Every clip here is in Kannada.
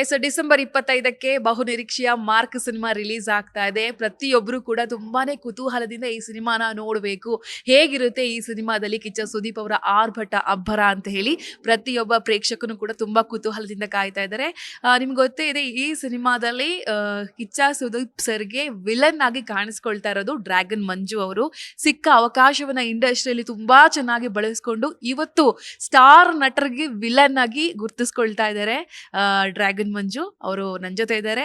ಎಸ್ ಡಿಸೆಂಬರ್ ಇಪ್ಪತ್ತೈದಕ್ಕೆ ಬಹುನಿರೀಕ್ಷೆಯ ಮಾರ್ಕ್ ಸಿನಿಮಾ ರಿಲೀಸ್ ಆಗ್ತಾ ಇದೆ. ಪ್ರತಿಯೊಬ್ಬರು ಕೂಡ ತುಂಬಾನೇ ಕುತೂಹಲದಿಂದ ಈ ಸಿನಿಮಾನ ನೋಡಬೇಕು. ಹೇಗಿರುತ್ತೆ ಈ ಸಿನಿಮಾದಲ್ಲಿ ಕಿಚ್ಚ ಸುದೀಪ್ ಅವರ ಆರ್ಭಟ, ಅಬ್ಬರ ಅಂತ ಹೇಳಿ ಪ್ರತಿಯೊಬ್ಬ ಪ್ರೇಕ್ಷಕನು ಕೂಡ ತುಂಬಾ ಕುತೂಹಲದಿಂದ ಕಾಯ್ತಾ ಇದ್ದಾರೆ. ನಿಮ್ಗೆ ಗೊತ್ತೇ ಇದೆ, ಈ ಸಿನಿಮಾದಲ್ಲಿ ಕಿಚ್ಚ ಸುದೀಪ್ ಸರ್ಗೆ ವಿಲನ್ ಆಗಿ ಕಾಣಿಸ್ಕೊಳ್ತಾ ಇರೋದು ಡ್ರ್ಯಾಗನ್ ಮಂಜು ಅವರು. ಸಿಕ್ಕ ಅವಕಾಶವನ್ನ ಇಂಡಸ್ಟ್ರಿಯಲ್ಲಿ ತುಂಬಾ ಚೆನ್ನಾಗಿ ಬಳಸ್ಕೊಂಡು ಇವತ್ತು ಸ್ಟಾರ್ ನಟರಿಗೆ ವಿಲನ್ ಆಗಿ ಗುರ್ತಿಸ್ಕೊಳ್ತಾ ಇದ್ದಾರೆ ಡ್ರ್ಯಾಗನ್ ಮಂಜು. ಅವರು ನನ್ನ ಜೊತೆ ಇದ್ದಾರೆ.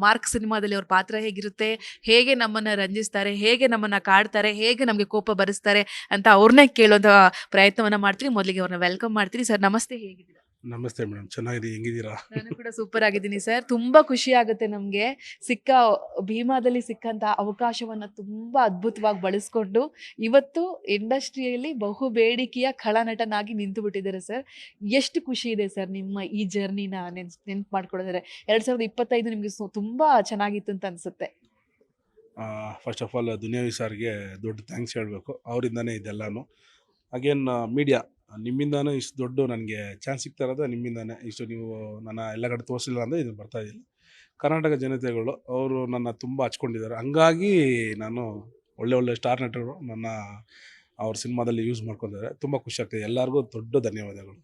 ಮಾರ್ಕ್ ಸಿನಿಮಾದಲ್ಲಿ ಅವ್ರ ಪಾತ್ರ ಹೇಗಿರುತ್ತೆ? ಹೇಗೆ ನಮ್ಮನ್ನ ರಂಜಿಸ್ತಾರೆ? ಹೇಗೆ ನಮ್ಮನ್ನ ಕಾಡ್ತಾರೆ? ಹೇಗೆ ನಮಗೆ ಕೋಪ ಬರೆಸ್ತಾರೆ? ಅಂತ ಅವ್ರನ್ನೇ ಕೇಳೋದ ಪ್ರಯತ್ನವನ್ನ ಮಾಡ್ತೀನಿ ಮೊದಲಿಗೆ ಅವ್ರನ್ನ ವೆಲ್ಕಮ್ ಮಾಡ್ತೀನಿ ಸರ್, ನಮಸ್ತೆ. ಹೇಗಿದ್ದೀರಾ? ನಮಸ್ತೆ ಮೇಡಮ್ ಚೆನ್ನಾಗಿದೆ ಹೆಂಗಿದ್ದೀರಾ? ನಾನು ಕೂಡ ಸೂಪರ್ ಆಗಿದ್ದೀನಿ ಸರ್. ತುಂಬಾ ಖುಷಿ ಆಗುತ್ತೆ ನಮಗೆ. ಸಿಕ್ಕ ಭೀಮಾದಲ್ಲಿ ಸಿಕ್ಕಂತ ಅವಕಾಶವನ್ನ ತುಂಬಾ ಅದ್ಭುತವಾಗಿ ಬಳಸ್ಕೊಂಡು ಇವತ್ತು ಇಂಡಸ್ಟ್ರಿಯಲ್ಲಿ ಬಹು ಬೇಡಿಕೆಯ ಖಳನಟನಾಗಿ ನಿಂತು ಬಿಟ್ಟಿದ್ದಾರೆ ಸರ್. ಎಷ್ಟು ಖುಷಿ ಇದೆ ಸರ್ ನಿಮ್ಮ ಈ ಜರ್ನಿನ ನೆನ್ಸ್ ನೆನ್ಪು ಮಾಡ್ಕೊಳ್ತಾರೆ ಎರಡ್ ಸಾವಿರದ ಇಪ್ಪತ್ತೈದು ನಿಮ್ಗೆ ತುಂಬಾ ಚೆನ್ನಾಗಿತ್ತು ಅಂತ ಅನ್ಸುತ್ತೆ. ಫಸ್ಟ್ ಆಫ್ ಆಲ್ ದುನಿಯಾವಿ ಸಾರ್ಗೆ ದೊಡ್ಡ ಥ್ಯಾಂಕ್ಸ್ ಹೇಳಬೇಕು. ಅವರಿಂದನೇ ಇದೆಲ್ಲನೂ. ಅಗೇನ್ ಮೀಡಿಯಾ ನಿಮ್ಮಿಂದಾನು ಇಷ್ಟು ದೊಡ್ಡ ನನಗೆ ಚಾನ್ಸ್ ಸಿಗ್ತಾ ಇರೋದು ನಿಮ್ಮಿಂದಾನೇ. ಇಷ್ಟು ನೀವು ನನ್ನ ಎಲ್ಲ ಕಡೆ ತೋರಿಸಿಲ್ಲ ಅಂದರೆ ಇದು ಬರ್ತಾ ಇದ್ದಿಲ್ಲ ಕರ್ನಾಟಕ ಜನತೆಗಳು ಅವರು ನನ್ನ ತುಂಬ ಹಚ್ಕೊಂಡಿದ್ದಾರೆ. ಹಂಗಾಗಿ ನಾನು ಒಳ್ಳೆ ಒಳ್ಳೆ ಸ್ಟಾರ್ ನಟರು ನನ್ನ ಅವ್ರ ಸಿನಿಮಾದಲ್ಲಿ ಯೂಸ್ ಮಾಡ್ಕೊಂಡಿದ್ದಾರೆ. ತುಂಬ ಖುಷಿ ಆಗ್ತದೆ. ಎಲ್ಲರಿಗೂ ದೊಡ್ಡ ಧನ್ಯವಾದಗಳು.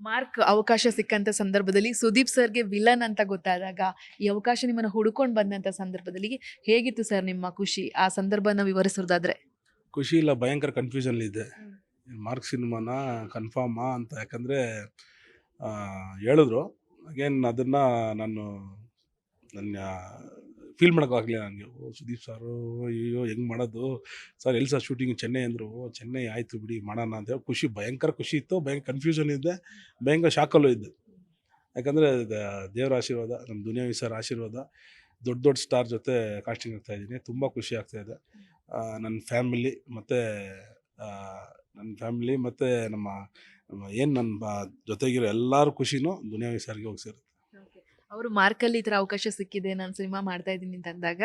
ಮಾರ್ಕ್ ಅವಕಾಶ ಸಿಕ್ಕಂತ ಸಂದರ್ಭದಲ್ಲಿ ಸುದೀಪ್ ಸರ್ಗೆ ವಿಲನ್ ಅಂತ ಗೊತ್ತಾದಾಗ ಈ ಅವಕಾಶ ನಿಮ್ಮನ್ನು ಹುಡ್ಕೊಂಡು ಬಂದಂತ ಸಂದರ್ಭದಲ್ಲಿ ಹೇಗಿತ್ತು ಸರ್ ನಿಮ್ಮ ಖುಷಿ? ಆ ಸಂದರ್ಭನ ವಿವರಿಸೋದಾದ್ರೆ. ಖುಷಿ ಇಲ್ಲ ಭಯಂಕರ ಕನ್ಫ್ಯೂಷನ್ ಇದೆ. ಮಾರ್ಕ್ ಸಿನಿಮಾನ ಕನ್ಫರ್ಮಾ ಅಂತ ಯಾಕಂದರೆ ಹೇಳಿದ್ರು. ಅಗೇನ್ ಅದನ್ನು ನಾನು ನನ್ನ ಫೀಲ್ ಮಾಡೋಕ್ಕಾಗಲಿಲ್ಲ ನನಗೆ ಓ, ಸುದೀಪ್ ಸಾರು ಅಯ್ಯೋ ಹೆಂಗೆ ಮಾಡೋದು? ಸರ್ ಎಲ್ಲಿ ಸರ್ ಶೂಟಿಂಗ್ ಚೆನ್ನೈ ಅಂದರು. ಚೆನ್ನೈ ಆಯಿತು ಬಿಡಿ, ಮಾಡೋಣ ಅಂತ ಖುಷಿ, ಭಯಂಕರ ಖುಷಿ ಇತ್ತು. ಭಯಂಕರ ಕನ್ಫ್ಯೂಷನ್ ಇದ್ದೆ. ಭಯಂಕರ ಶಾಕಲ್ಲೂ ಇದ್ದೆ. ಯಾಕಂದರೆ ದೇವರ ಆಶೀರ್ವಾದ ನಮ್ಮ ದುನಿಯಾ ಸರ್ ಆಶೀರ್ವಾದ, ದೊಡ್ಡ ದೊಡ್ಡ ಸ್ಟಾರ್ ಜೊತೆ ಕಾಸ್ಟಿಂಗ್ ಆಗ್ತಾ ಇದ್ದೀನಿ. ತುಂಬ ಖುಷಿ ಆಗ್ತಾಯಿದೆ ನನ್ನ ಫ್ಯಾಮಿಲಿ ಮತ್ತು ನನ್ನ ಫ್ಯಾಮಿಲಿ ಮತ್ತು ನಮ್ಮ ಏನು ನನ್ನ ಬ- ಜೊತೆಗಿರೋ ಎಲ್ಲರೂ ಖುಷಿನೂ ದುನಿಯಾ ಸರ್ಗೆ ಹೋಗಿ ಸೇರುತ್ತೆ. ಅವರು ಮಾರ್ಕಲ್ಲಿ ಈ ಥರ ಅವಕಾಶ ಸಿಕ್ಕಿದೆ ನಾನು ಸಿನಿಮಾ ಮಾಡ್ತಾ ಇದ್ದೀನಿ ಅಂತ ಅಂದಾಗ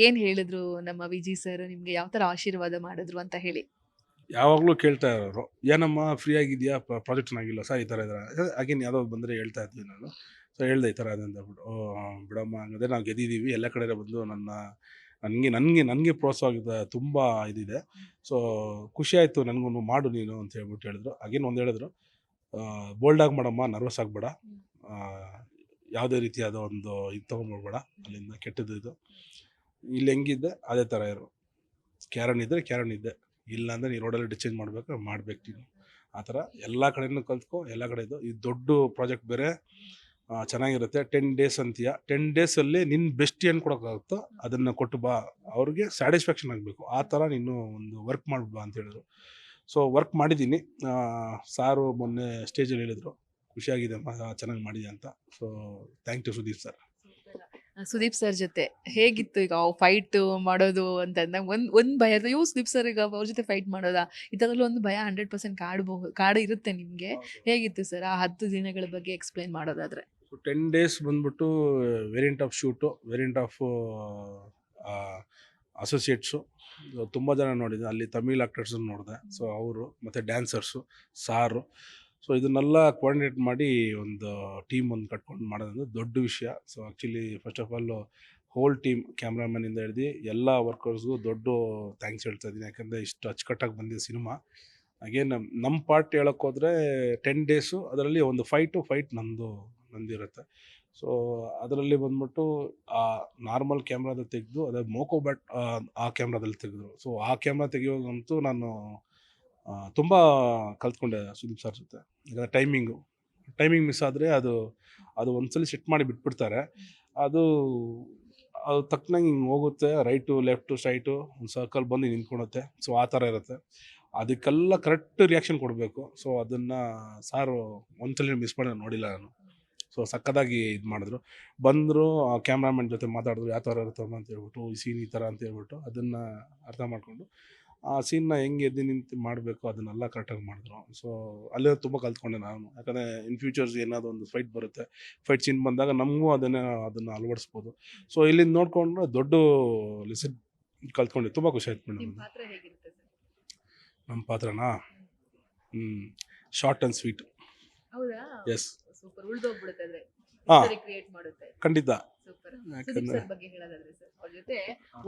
ಏನ್ ಹೇಳಿದ್ರು ನಮ್ಮ ವಿಜಿ ಸರ್ ನಿಮಗೆ ಯಾವ ಥರ ಆಶೀರ್ವಾದ ಮಾಡಿದ್ರು ಅಂತ ಹೇಳಿ? ಯಾವಾಗಲೂ ಕೇಳ್ತಾ ಇರೋರು ಏನಮ್ಮ ಫ್ರೀ ಆಗಿದೆಯಾ? ಪ್ರಾಜೆಕ್ಟ್ ಚೆನ್ನಾಗಿಲ್ಲ ಸರ್ ಈ ಥರ ಇದ್ದಾರೆ ಆಗೇನು ಯಾವುದೋ ಬಂದರೆ ಹೇಳ್ತಾ ಇದ್ವಿ ನಾನು. ಸೊ ಹೇಳ್ದೆ ಈ ಥರ ಇದೆ ಅಂತ ಓ ಬಿಡಮ್ಮ ಹಂಗಂದ್ರೆ ನಾವು ಗೆದ್ದಿದ್ದೀವಿ ಎಲ್ಲ ಕಡೆ ಬಂದು ನನ್ನ ನನಗೆ ನನಗೆ ನನಗೆ ಪ್ರೋತ್ಸಾಹ ತುಂಬ ಇದಿದೆ. ಸೊ ಖುಷಿ ಆಯಿತು ನನಗೂ ಮಾಡು ನೀನು ಅಂತ ಹೇಳ್ಬಿಟ್ಟು ಹೇಳಿದ್ರು. ಅಗೇನ್ ಒಂದು ಹೇಳಿದ್ರು. ಬೋಲ್ಡಾಗಿ ಮಾಡಮ್ಮ ನರ್ವಸ್ ಆಗಬೇಡ. ಯಾವುದೇ ರೀತಿಯಾದ ಒಂದು ಇದು ತೊಗೊಂಡ್ಬಿಡ್ಬೇಡ ಅಲ್ಲಿಂದ ಕೆಟ್ಟದ್ದು ಇದು. ಇಲ್ಲಿ ಹೆಂಗಿದ್ದೆ? ಅದೇ ಥರ ಇರು. ಕ್ಯಾರನ್ ಇದ್ದರೆ ಕ್ಯಾರನ್ ಇದ್ದೆ. ಇಲ್ಲ ಅಂದರೆ ನೀನು ರೋಡಲ್ಲಿ ಡಿಚೇಂಜ್ ಮಾಡಬೇಕು ಮಾಡ್ಬೇಕು ನೀನು. ಆ ಥರ ಎಲ್ಲ ಕಡೆಯೂ ಕಲ್ತ್ಕೊ ಎಲ್ಲ ಕಡೆ ಇದು. ಈ ದೊಡ್ಡ ಪ್ರಾಜೆಕ್ಟ್ ಬೇರೆ. ಚೆನ್ನಾಗಿರುತ್ತೆ. ಟೆನ್ ಡೇಸ್ ಅಂತೀಯ. ಟೆನ್ ಡೇಸಲ್ಲಿ ನಿನ್ನ ಬೆಸ್ಟ್ ಏನು ಕೊಡೋಕ್ಕಾಗುತ್ತೋ ಅದನ್ನು ಕೊಟ್ಟು ಬಾ. ಅವ್ರಿಗೆ ಸ್ಯಾಟಿಸ್ಫ್ಯಾಕ್ಷನ್ ಆಗಬೇಕು. ಆ ಥರ ನೀನು ಒಂದು ವರ್ಕ್ ಮಾಡ್ಬಾ ಅಂತ ಹೇಳಿದ್ರು. ಸೊ ವರ್ಕ್ ಮಾಡಿದ್ದೀನಿ. ಸಾರು ಮೊನ್ನೆ ಸ್ಟೇಜಲ್ಲಿ ಹೇಳಿದರು. ಖುಷಿಯಾಗಿದೆ. ಚೆನ್ನಾಗಿ ಮಾಡಿದೆ ಅಂತ. So thank you Sudeep sir Sudeep sir ಜೊತೆ ಹೇಗಿತ್ತು ಈಗ ಫೈಟ್ ಮಾಡೋದು ಅಂತ ಅಂದಾಗ ಒಂದು ಒಂದು ಭಯ ಇರುತ್ತೆ, ಅಯ್ಯೋ ಸುದೀಪ್ ಸರ್ ಈಗ ಅವ್ರ ಜೊತೆ ಫೈಟ್ ಮಾಡೋದಾ? ಇದರಲ್ಲಿ ಒಂದು ಭಯ ಹಂಡ್ರೆಡ್ ಪರ್ಸೆಂಟ್ ಕಾಡಬಹುದು ಕಾಡು ಇರುತ್ತೆ ನಿಮಗೆ ಹೇಗಿತ್ತು ಸರ್ ಆ ಹತ್ತು ದಿನಗಳ ಬಗ್ಗೆ ಎಕ್ಸ್ಪ್ಲೈನ್ ಮಾಡೋದಾದ್ರೆ? ಟೆನ್ ಡೇಸ್ ಬಂದ್ಬಿಟ್ಟು variant of shoot variant of associates ತುಂಬ ಜನ ನೋಡಿದೆ. ಅಲ್ಲಿ ತಮಿಳ್ ಆ್ಯಕ್ಟರ್ಸನ್ನು ನೋಡಿದೆ. ಸೊ ಅವರು ಮತ್ತು ಡ್ಯಾನ್ಸರ್ಸು ಸಾರು ಸೊ ಇದನ್ನೆಲ್ಲ ಕೋಆರ್ಡಿನೇಟ್ ಮಾಡಿ ಒಂದು ಟೀಮ್ ಒಂದು ಕಟ್ಕೊಂಡು ಮಾಡೋದಂದ್ರೆ ದೊಡ್ಡ ವಿಷಯ. So actually first of all whole team ಕ್ಯಾಮ್ರಾಮನಿಂದ ಹಿಡ್ದು ಎಲ್ಲ ವರ್ಕರ್ಸ್ಗೂ ದೊಡ್ಡ ಥ್ಯಾಂಕ್ಸ್ ಹೇಳ್ತಾ ಇದ್ದೀನಿ. ಯಾಕಂದರೆ ಇಷ್ಟು ಅಚ್ಚುಕಟ್ಟಾಗಿ ಬಂದಿದೆ ಸಿನಿಮಾ. ಅಗೇನ್ ನಮ್ಮ ಪಾರ್ಟ್ ಹೇಳೋಕ್ಕೋದ್ರೆ ಟೆನ್ ಡೇಸು ಅದರಲ್ಲಿ ಒಂದು ಫೈಟು ಫೈಟ್ ನಂದು ನಂದಿರುತ್ತೆ ಸೊ ಅದರಲ್ಲಿ ಬಂದ್ಬಿಟ್ಟು, ಆ ನಾರ್ಮಲ್ ಕ್ಯಾಮ್ರಾದ ತೆಗೆದು, ಅದೇ ಮೋಕೋ ಬ್ಯಾಟ್ ಆ ಕ್ಯಾಮ್ರಾದಲ್ಲಿ ತೆಗೆದ್ರು. ಸೊ ಆ ಕ್ಯಾಮ್ರಾ ತೆಗೆಯೋದಂತೂ ನಾನು ತುಂಬ ಕಲ್ತ್ಕೊಂಡೆ ಸುದೀಪ್ ಸರ್ ಜೊತೆ. ಯಾಕಂದರೆ ಟೈಮಿಂಗು ಟೈಮಿಂಗ್ ಮಿಸ್ ಆದರೆ ಅದು ಅದು ಒಂದ್ಸಲ ಸೆಟ್ ಮಾಡಿ ಬಿಟ್ಬಿಡ್ತಾರೆ. ಅದು ಅದು ತಕ್ಕನಂಗೆ ಹಿಂಗೆ ಹೋಗುತ್ತೆ ರೈಟು ಲೆಫ್ಟು ಸ್ಟ್ರೈಟು ಒಂದು ಸರ್ಕಲ್ ಬಂದು ನಿಂತ್ಕೊಳುತ್ತೆ. ಸೊ ಆ ಥರ ಇರುತ್ತೆ. ಅದಕ್ಕೆಲ್ಲ ಕರೆಕ್ಟ್ ರಿಯಾಕ್ಷನ್ ಕೊಡಬೇಕು. ಸೊ ಅದನ್ನು ಸಾರು ಒಂದ್ಸಲಿ ಮಿಸ್ ಮಾಡಿ ನೋಡಿಲ್ಲ ನಾನು. ಸೊ ಸಕ್ಕದಾಗಿ ಇದು ಮಾಡಿದ್ರು. ಬಂದರು ಕ್ಯಾಮ್ರಾಮನ್ ಜೊತೆ ಮಾತಾಡಿದ್ರು ಯಾವ ಥರ ಇರುತ್ತಮ್ಮ ಅಂತ ಹೇಳ್ಬಿಟ್ಟು ಈ ಸೀನ್ ಈ ಥರ ಅಂತ ಹೇಳ್ಬಿಟ್ಟು ಅದನ್ನು ಅರ್ಥ ಮಾಡಿಕೊಂಡು ಆ ಸೀನ್ನ ಹೆಂಗೆ ಎದ್ದು ನಿಂತು ಮಾಡಬೇಕು ಅದನ್ನೆಲ್ಲ ಕರೆಕ್ಟಾಗಿ ಮಾಡಿದ್ರು. ಸೊ ಅಲ್ಲೇ ತುಂಬ ಕಲ್ತ್ಕೊಂಡೆ ನಾನು. ಯಾಕಂದರೆ ಇನ್ ಫ್ಯೂಚರ್ಸ್ ಏನಾದರೂ ಒಂದು ಫೈಟ್ ಬರುತ್ತೆ. ಫೈಟ್ ಸೀನ್ ಬಂದಾಗ ನಮಗೂ ಅದನ್ನು ಅದನ್ನು ಅಳವಡಿಸ್ಬೋದು. ಸೊ ಇಲ್ಲಿಂದ ನೋಡಿಕೊಂಡ್ರೆ ದೊಡ್ಡ ಲಿಸನ್ ಕಲ್ತ್ಕೊಂಡೆ. ತುಂಬ ಖುಷಿ ಆಯ್ತು ಮೇಡಮ್ ನಮ್ಮ ಪಾತ್ರನಾ? ಹ್ಞೂ short and sweet yes super ಉಳಿದೋಗ್ಬಿಡುತ್ತೆ ಅಂದ್ರೆ ಹಾ. ಕ್ರಿಯೇಟ್ ಮಾಡುತ್ತೆ ಖಂಡಿತ ಸೂಪರ್ ಸರ್ ಬಗ್ಗೆ ಹೇಳೋದಾದ್ರೆ ಸರ್ ಅವ್ರ ಜೊತೆ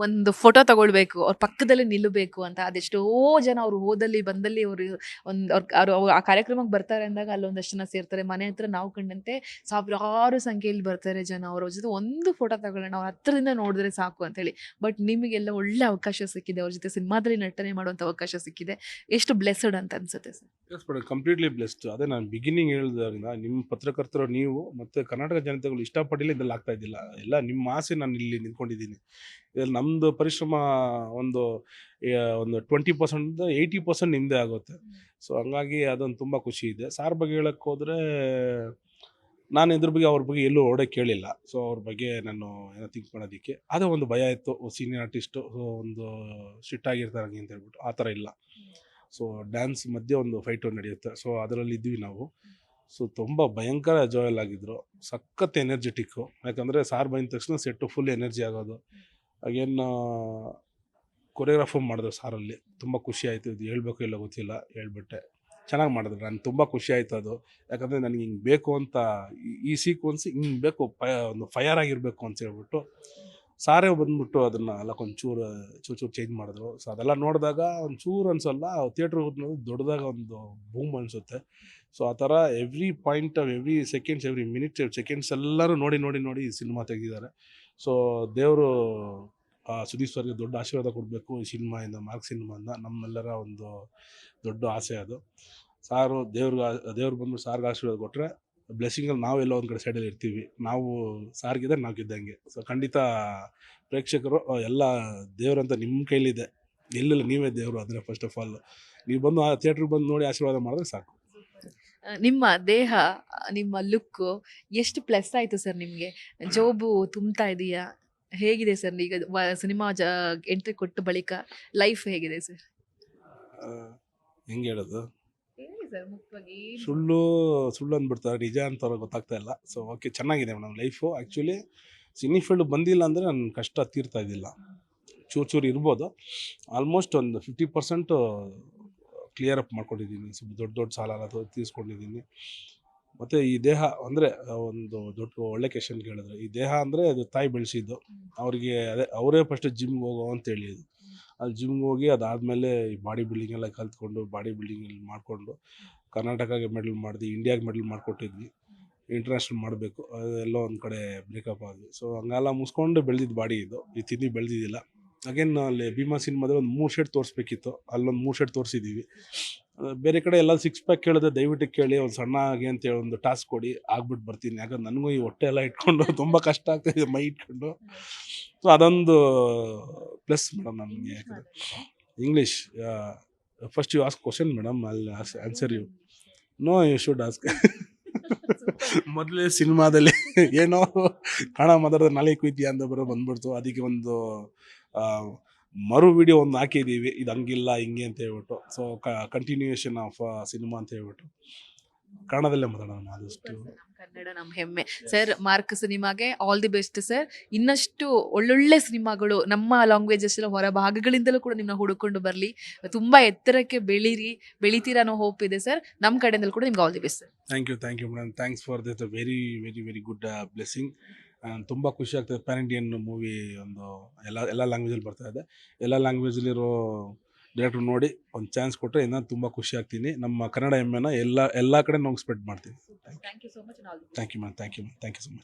ಒಂದು ಫೋಟೋ ತಗೊಳ್ಬೇಕು ಅವ್ರ ಪಕ್ಕದಲ್ಲಿ ನಿಲ್ಲಬೇಕು ಅಂತ ಅದೆಷ್ಟೋ ಜನ ಅವ್ರು ಹೋದಲ್ಲಿ ಬಂದಲ್ಲಿ ಅವರು ಒಂದು ಅವ್ರು ಆ ಕಾರ್ಯಕ್ರಮಕ್ಕೆ ಬರ್ತಾರೆ ಅಂದಾಗ ಅಲ್ಲೊಂದಷ್ಟು ಜನ ಸೇರ್ತಾರೆ. ಮನೆ ಹತ್ರ ನಾವು ಕಂಡಂತೆ ಸಾವಿರಾರು ಸಂಖ್ಯೆಯಲ್ಲಿ ಬರ್ತಾರೆ ಜನ. ಅವ್ರ ಜೊತೆ ಒಂದು ಫೋಟೋ ತಗೊಳ್ಳೋಣ ಅವ್ರ ಹತ್ರದಿಂದ ನೋಡಿದ್ರೆ ಸಾಕು ಅಂತ ಹೇಳಿ ಬಟ್ ನಿಮಗೆಲ್ಲ ಒಳ್ಳೆ ಅವಕಾಶ ಸಿಕ್ಕಿದೆ. ಅವ್ರ ಜೊತೆ ಸಿನಿಮಾದಲ್ಲಿ ನಟನೆ ಮಾಡುವಂತ ಅವಕಾಶ ಸಿಕ್ಕಿದೆ. ಎಷ್ಟು ಬ್ಲೆಸ್ಡ್ ಅಂತ ಅನ್ಸುತ್ತೆ sir? Yes madam completely blessed ಅದೇ ನಾನು ಬಿಗಿನಿಂಗ್ ಹೇಳಿದಾಗ ನಿಮ್ಮ ಪತ್ರಕರ್ತರು ನೀವು ಮತ್ತು ಕರ್ನಾಟಕ ಜನತೆಗಳು ಇಷ್ಟಪಟ್ಟಿಲ್ಲ ಇದ್ರಲ್ಲಿ ಆಗ್ತಾ ಇದ್ದಿಲ್ಲ. ಎಲ್ಲ ನಿಮ್ಮ ಆಸೆ ನಾನು ಇಲ್ಲಿ ನಿಂತ್ಕೊಂಡಿದ್ದೀನಿ. ಇದರಲ್ಲಿ ನಮ್ಮದು ಪರಿಶ್ರಮ ಒಂದು ಒಂದು ಟ್ವೆಂಟಿ ಪರ್ಸೆಂಟ್ ಏಯ್ಟಿ ಪರ್ಸೆಂಟ್ ನಿಮ್ಮದೇ ಆಗುತ್ತೆ. ಸೊ ಹಂಗಾಗಿ ಅದೊಂದು ತುಂಬ ಖುಷಿ ಇದೆ. ಸಾರ್ ಬಗ್ಗೆ ಹೇಳಕ್ಕೆ ಹೋದರೆ, ನಾನು ಇದ್ರ ಬಗ್ಗೆ, ಅವ್ರ ಬಗ್ಗೆ ಎಲ್ಲೂ ಓಡೋಕೆ ಕೇಳಿಲ್ಲ. ಸೊ ಅವ್ರ ಬಗ್ಗೆ ನಾನು ಏನೋ ಥಿಂಕ್ ಮಾಡೋದಕ್ಕೆ. ಅದೇ ಒಂದು ಭಯ ಇತ್ತು ಸೀನಿಯರ್ ಆರ್ಟಿಸ್ಟು ಒಂದು ಸ್ಟ್ರಿಕ್ಟ್ ಆಗಿರ್ತಾರೆ ಅಂತ ಹೇಳ್ಬಿಟ್ಟು. ಆ ಥರ ಇಲ್ಲ. ಸೊ ಡ್ಯಾನ್ಸ್ ಮಧ್ಯೆ ಒಂದು ಫೈಟು ನಡೆಯುತ್ತೆ. ಸೊ ಅದರಲ್ಲಿ ಇದ್ವಿ ನಾವು. ಸೊ ತುಂಬ ಭಯಂಕರ ಜಾಯಲ್ ಆಗಿದ್ರು. ಸಖತ್ ಎನರ್ಜೆಟಿಕ್ಕು ಯಾಕಂದರೆ ಸಾರ್ ಬಂದ ತಕ್ಷಣ ಸೆಟ್ಟು ಫುಲ್ ಎನರ್ಜಿ ಆಗೋದು. ಅಗೇನ್ ಕೊರಿಯೋಗ್ರಾಫರ್ ಮಾಡಿದ್ರು ಸಾರಲ್ಲಿ. ತುಂಬ ಖುಷಿ ಆಯಿತು. ಇದು ಹೇಳಬೇಕು ಇಲ್ಲ ಗೊತ್ತಿಲ್ಲ. ಹೇಳ್ಬಿಟ್ಟೆ. ಚೆನ್ನಾಗಿ ಮಾಡಿದ್ರು. ನಾನು ತುಂಬ ಖುಷಿ ಆಯಿತು ಅದು. ಯಾಕಂದರೆ ನನಗೆ ಹಿಂಗೆ ಬೇಕು ಅಂತ ಈ- ಸೀಕ್ವೆನ್ಸ್ ಹಿಂಗೆ ಬೇಕು ಒಂದು ಫಯರ್ ಆಗಿರಬೇಕು ಅಂತ ಹೇಳ್ಬಿಟ್ಟು ಸಾರೇ ಬಂದ್ಬಿಟ್ಟು ಅದನ್ನು ಎಲ್ಲ ಒಂಚೂರು ಚೂರು ಚೂರು ಚೇಂಜ್ ಮಾಡಿದ್ರು. ಸೊ ಅದೆಲ್ಲ ನೋಡಿದಾಗ ಒಂಚೂರು ಅನ್ಸಲ್ಲ ಥಿಯೇಟ್ರ್ ದೊಡ್ಡದಾಗ ಒಂದು ಬೂಮ್ ಅನಿಸುತ್ತೆ. ಸೊ ಆ ಥರ every point of every seconds every minute seconds ಎಲ್ಲರೂ ನೋಡಿ ನೋಡಿ ನೋಡಿ ಈ ಸಿನಿಮಾ ತೆಗೆದಿದ್ದಾರೆ. ಸೊ ದೇವರು ಸುದೀಪ್ ದೊಡ್ಡ ಆಶೀರ್ವಾದ ಕೊಡಬೇಕು ಈ ಸಿನಿಮಾಯಿಂದ ಮಾರ್ಕ್ ಸಿನಿಮಾಯಿಂದ ನಮ್ಮೆಲ್ಲರ ಒಂದು ದೊಡ್ಡ ಆಸೆ ಅದು. ಸಾರು ದೇವ್ರಿಗೆ, ದೇವ್ರು ಬಂದು ಸಾರ್ಗೆ ಆಶೀರ್ವಾದ ಕೊಟ್ಟರೆ ಬ್ಲೆಸ್ಸಿಂಗಲ್ಲಿ ನಾವೆಲ್ಲ ಒಂದು ಕಡೆ ಸೈಡಲ್ಲಿ ಇರ್ತೀವಿ. ನಾವು ಸಾರ್ಗಿದೆ ನಾವು ಗೆದ್ದಂಗೆ. ಸೊ ಖಂಡಿತ ಪ್ರೇಕ್ಷಕರು ಎಲ್ಲ ದೇವರಂತ ನಿಮ್ಮ ಕೈಲಿದೆ. ಎಲ್ಲೆಲ್ಲ ನೀವೇ ದೇವರು ಅಂದರೆ ಫಸ್ಟ್ ಆಫ್ ಆಲ್ ನೀವು ಬಂದು ಆ ಥಿಯೇಟ್ರಿಗೆ ಬಂದು ನೋಡಿ ಆಶೀರ್ವಾದ ಮಾಡಿದ್ರೆ ಸಾಕು. ನಿಮ್ಮ ದೇಹ ನಿಮ್ಮ ಲುಕ್ ಎಷ್ಟು ಪ್ಲಸ್ ಆಯ್ತು ಸರ್ ನಿಮಗೆ? ಜೋಬು ತುಂಬ್ತಾ ಇದೆಯಾ? ಹೇಗಿದೆ ಸರ್ ಈಗ ಸಿನಿಮಾ ಜ ಎಂಟ್ರಿ ಕೊಟ್ಟ ಬಳಿಕ ಲೈಫ್ ಹೇಗಿದೆ ಸರ್ ಹೆಂಗೆ ಹೇಳೋದು? ಹೇಳಿ ಸರ್ ಸುಳ್ಳು ಸುಳ್ಳು ಅಂದ್ಬಿಡ್ತಾರೆ. ನಿಜ ಅಂತ ಗೊತ್ತಾಗ್ತಾ ಇಲ್ಲ. ಸೊ ಓಕೆ ಚೆನ್ನಾಗಿದೆ madam life actually cine field ಬಂದಿಲ್ಲ ಅಂದರೆ ನನ್ನ ಕಷ್ಟ ತೀರ್ತಾ ಇದ್ದಿಲ್ಲ. ಚೂರು ಚೂರು ಇರ್ಬೋದು. ಆಲ್ಮೋಸ್ಟ್ ಒಂದು ಫಿಫ್ಟಿ ಪರ್ಸೆಂಟು ಕ್ಲಿಯರ್ ಅಪ್ ಮಾಡ್ಕೊಂಡಿದ್ದೀನಿ. ಸ್ವಲ್ಪ ದೊಡ್ಡ ದೊಡ್ಡ ಸಾಲ ಎಲ್ಲ ತೀರಿಸ್ಕೊಂಡಿದ್ದೀನಿ. ಮತ್ತು ಈ ದೇಹ ಅಂದರೆ ಒಂದು ದೊಡ್ಡ ಒಳ್ಳೆ ಕ್ವೆಶನ್ ಕೇಳಿದ್ರೆ ಈ ದೇಹ ಅಂದರೆ ಅದು ತಾಯಿ ಬೆಳೆಸಿದ್ದು. ಅವರಿಗೆ ಅದೇ ಅವರೇ ಫಸ್ಟ್ ಜಿಮ್ಗೆ ಹೋಗೋ ಅಂತ ಹೇಳಿದ್ದು ಅಲ್ಲಿ ಜಿಮ್ಗೆ ಹೋಗಿ ಅದಾದಮೇಲೆ ಈ ಬಾಡಿ ಬಿಲ್ಡಿಂಗ್ ಎಲ್ಲ ಕಲ್ತ್ಕೊಂಡು ಬಾಡಿ ಬಿಲ್ಡಿಂಗ್ ಮಾಡಿಕೊಂಡು ಕರ್ನಾಟಕಗೆ ಮೆಡಲ್ ಮಾಡಿದ್ವಿ ಇಂಡಿಯಾಗೆ ಮೆಡಲ್ ಮಾಡಿಕೊಟ್ಟಿದ್ವಿ. ಇಂಟರ್ನ್ಯಾಷನಲ್ ಮಾಡಬೇಕು. ಅದೆಲ್ಲೋ ಒಂದು ಕಡೆ ಬ್ರೇಕಪ್ ಆದ್ವಿ. ಸೊ ಹಂಗೆಲ್ಲ ಮುಗಿಸ್ಕೊಂಡು ಬೆಳೆದಿದ್ದು ಬಾಡಿ ಇದು. ಈ ತಿಂದು ಬೆಳೆದಿದ್ದಿಲ್ಲ. ಅಗೇನ್ ಅಲ್ಲಿ ಭೀಮಾ ಸಿನಿಮಾದಲ್ಲಿ ಒಂದು ಮೂರು ಶೇಡ್ ತೋರಿಸ್ಬೇಕಿತ್ತು. ಅಲ್ಲೊಂದು ಮೂರು ಶೇಡ್ ತೋರಿಸಿದ್ದೀವಿ ಬೇರೆ ಕಡೆ ಎಲ್ಲ ಸಿಕ್ಸ್ ಪ್ಯಾಕ್ ಕೇಳಿದ್ರೆ ದಯವಿಟ್ಟು ಕೇಳಿ ಒಂದು ಸಣ್ಣ ಆಗಿ ಅಂತೇಳಿ ಒಂದು ಟಾಸ್ಕ್ ಕೊಡಿ ಆಗ್ಬಿಟ್ಟು ಬರ್ತೀನಿ. ಯಾಕಂದ್ರೆ ನನಗೂ ಈ ಹೊಟ್ಟೆ ಎಲ್ಲ ಇಟ್ಕೊಂಡು ತುಂಬ ಕಷ್ಟ ಆಗ್ತಾಯಿದೆ ಮೈ ಇಟ್ಕೊಂಡು. ಸೊ ಅದೊಂದು ಪ್ಲಸ್ ಮೇಡಮ್ ನನಗೆ ಯಾಕಂದ್ರೆ. English first you ask question madam ಅಲ್ಲಿ answer you know you should ask ಮೊದಲೇ ಸಿನಿಮಾದಲ್ಲಿ ಏನೋ ಕಣ ಮಾತಾಡಿದ್ರೆ ನಾಳೆ ಕುಯ್ತೀಯ ಅಂತ ಬರೋ ಬಂದ್ಬಿಡ್ತು. ಅದಕ್ಕೆ ಒಂದು ಮರು ವಿಡಿಯೋ ಒಂದು ಹಾಕಿದ್ದೀವಿ ಇದು ಹಂಗಿಲ್ಲ ಹಿಂಗೆ ಅಂತ ಹೇಳ್ಬಿಟ್ಟು. ಸೊ ಕಂಟಿನ್ಯೂಯೇಷನ್ ಆಫ್ ಸಿನಿಮಾ ಅಂತ ಹೇಳ್ಬಿಟ್ಟು. ಕನ್ನಡದಲ್ಲೇ ಮಾತಾಡೋಣ ಆದಷ್ಟು. ಕನ್ನಡ ನಮ್ಮ ಹೆಮ್ಮೆ. ಸರ್ ಮಾರ್ಕ್ ಸಿನಿಮಾಗೆ ಆಲ್ ದಿ ಬೆಸ್ಟ್ ಸರ್. ಇನ್ನಷ್ಟು ಒಳ್ಳೊಳ್ಳೆ ಸಿನಿಮಾಗಳು ನಮ್ಮ ಲ್ಯಾಂಗ್ವೇಜಸ್ ಎಲ್ಲ ಹೊರ ಭಾಗಗಳಿಂದಲೂ ಕೂಡ ನಿಮ್ಮನ್ನ ಹುಡುಕೊಂಡು ಬರಲಿ. ತುಂಬ ಎತ್ತರಕ್ಕೆ ಬೆಳೀರಿ ಬೆಳಿತೀರ ಅನ್ನೋ ಹೋಪ್ ಇದೆ ಸರ್. ನಮ್ಮ ಕಡೆಯಿಂದಲೂ ಕೂಡ ನಿಮ್ಗೆ all the best sir. Thank you thank you madam thanks for this very very very good blessing ತುಂಬ ಖುಷಿ ಆಗ್ತದೆ. ಪ್ಯಾನ್ ಇಂಡಿಯನ್ ಮೂವಿ ಒಂದು ಎಲ್ಲ ಎಲ್ಲ ಲ್ಯಾಂಗ್ವೇಜಲ್ಲಿ ಬರ್ತಾ ಇದೆ. ಎಲ್ಲ ಲ್ಯಾಂಗ್ವೇಜಲ್ಲಿರೋ ಡೈರೆಕ್ಟ್ರು ನೋಡಿ ಒಂದು ಚಾನ್ಸ್ ಕೊಟ್ಟರೆ ಇನ್ನೂ ತುಂಬ ಖುಷಿ ಆಗ್ತೀನಿ. ನಮ್ಮ ಕನ್ನಡ ಹೆಮ್ಮೆನ ಎಲ್ಲ ಎಲ್ಲ ಕಡೆ ನಾವು ಸ್ಪ್ರೆಡ್ ಮಾಡ್ತೀನಿ thank you so much all thank you ma'am thank you ma'am thank you so much